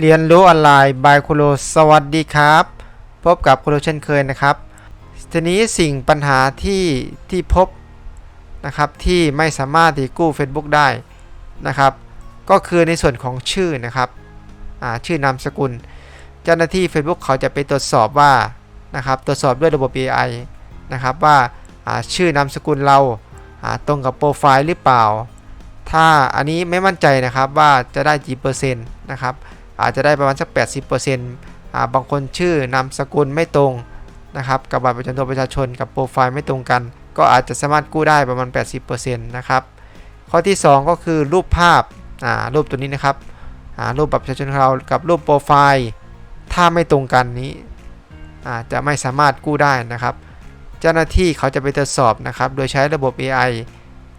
เรียนรู้ออนไลน์บายคุโรสวัสดีครับ พบกับคุโรเช่นเคยนะครับ ทีนี้สิ่งปัญหาที่ที่พบนะครับที่ไม่สามารถที่กู้ Facebook ได้นะครับ ก็คือในส่วนของชื่อนะครับชื่อนามสกุล เจ้าหน้าที่ Facebook เขาจะไปตรวจสอบว่านะครับตรวจสอบด้วยระบบ AI นะครับว่าชื่อนามสกุลเราาตรงกับโปรไฟล์หรือเปล่า ถ้าอันนี้ไม่มั่นใจนะครับว่าจะได้กี่เปอร์เซ็นต์นะครับ อาจจะได้ประมาณสัก 80%อ่าบางคนชื่อนามสกุลไม่ตรงนะครับกับบัตรประจำตัวประชาชนกับโปรไฟล์ไม่ตรงกัน ก็อาจจะสามารถกู้ได้ประมาณ 80%นะครับข้อที่ 2 ก็คือรูปภาพอ่ารูปตัวนี้นะครับอ่ารูปบัตรประชาชนเรากับรูปโปรไฟล์ถ้าไม่ตรงกันนี้อาจจะไม่สามารถกู้ได้นะครับ เจ้าหน้าที่เขาจะไปตรวจสอบนะครับ โดยใช้ระบบ AI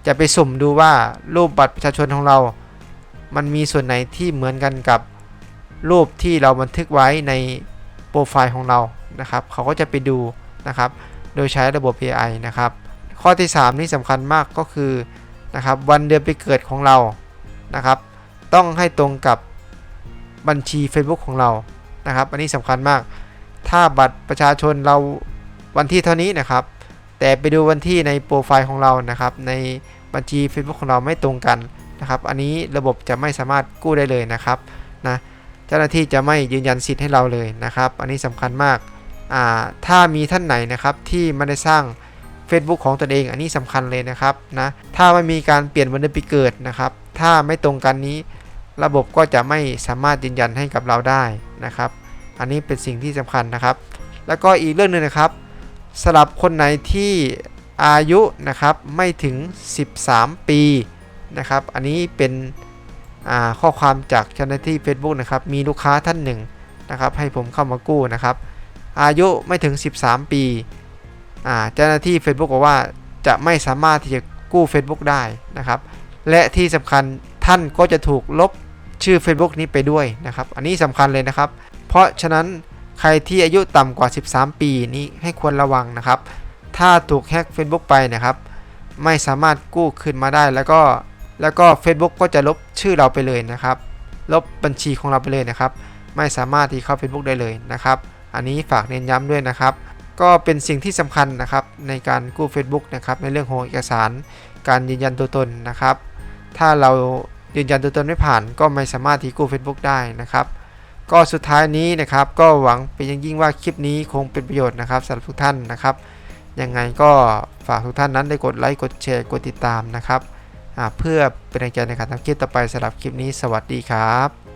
จะไปสุ่มดูว่ารูปบัตรประชาชนของเรา มันมีส่วนไหนที่เหมือนกันกับ รูปที่เราบันทึกไว้ในโปรไฟล์ของเรานะครับ เขาก็จะไปดูนะครับ โดยใช้ระบบ AI นะครับ ข้อที่ 3 นี่สำคัญมากก็คือนะครับวันเดือนปีเกิดของเรานะครับ ต้องให้ตรงกับบัญชี Facebook ของเรานะครับ อันนี้สำคัญมาก ถ้าบัตรประชาชนเราวันที่เท่านี้นะครับ แต่ไปดูวันที่ในโปรไฟล์ของเรานะครับ ในบัญชี Facebook ของเราไม่ตรงกันนะครับ อันนี้ระบบจะไม่สามารถกู้ได้เลยนะครับนะ จ้าหน้าที่จะไม่ยืนยันสิทธิ์ให้เราเลยนะครับ อันนี้สำคัญมากาถ้ามีท่านไหนนะครับที่ไม่ได้สร้าง Facebook ของตนเอง อันนี้สำคัญเลยนะครับนะถ้าไม่มีการเปลี่ยนวันเดือนปีเกิดนะครับ ถ้าไม่ตรงกันนี้ ระบบก็จะไม่สามารถยืนยันให้กับเราได้นะครับ อันนี้เป็นสิ่งที่สำคัญนะครับ แล้วก็อีกเรื่องหนึงนะครับสำหรับคนไหนที่อายุนะครับไม่ถึง 13 ปีนะครับ อันนี้เป็น ข้อความจากเจ้าหน้าที่ Facebook นะครับ มีลูกค้าท่านหนึ่งนะครับ ให้ผมเข้ามากู้นะครับ อายุไม่ถึง 13 ปี เจ้าหน้าที่ Facebook บอกว่าจะไม่สามารถที่จะกู้ Facebook ได้นะครับ และที่สำคัญท่านก็จะถูกลบชื่อ Facebook นี้ไปด้วยนะครับ อันนี้สำคัญเลยนะครับ เพราะฉะนั้นใครที่อายุต่ำกว่า 13 ปีนี้ให้ควรระวังนะครับ ถ้าถูกแฮ็ก Facebook ไปนะครับ ไม่สามารถกู้คืนมาได้แล้วก็ แล้วก็ Facebook ก็จะลบชื่อเราไปเลยนะครับ ลบบัญชีของเราไปเลยนะครับ ไม่สามารถที่เข้า Facebook ได้เลยนะครับ อันนี้ฝากเน้นย้ำด้วยนะครับ ก็เป็นสิ่งที่สำคัญนะครับในการกู้ Facebook นะครับในเรื่องของเอกสาร การยืนยันตัวตนนะครับ ถ้าเรายืนยันตัวตนไม่ผ่าน ก็ไม่สามารถที่กู้ Facebook ได้นะครับก็สุดท้ายนี้นะครับก็หวังเป็นอย่างยิ่งว่าคลิปนี้คงเป็นประโยชน์นะครับสำหรับทุกท่านนะครับยังไงก็ฝากทุกท่านนั้นได้กดไลค์กดแชร์กดติดตามนะครับ เพื่อเป็นแรงใจในการทำคลิปต่อไปสำหรับคลิปนี้สวัสดีครับ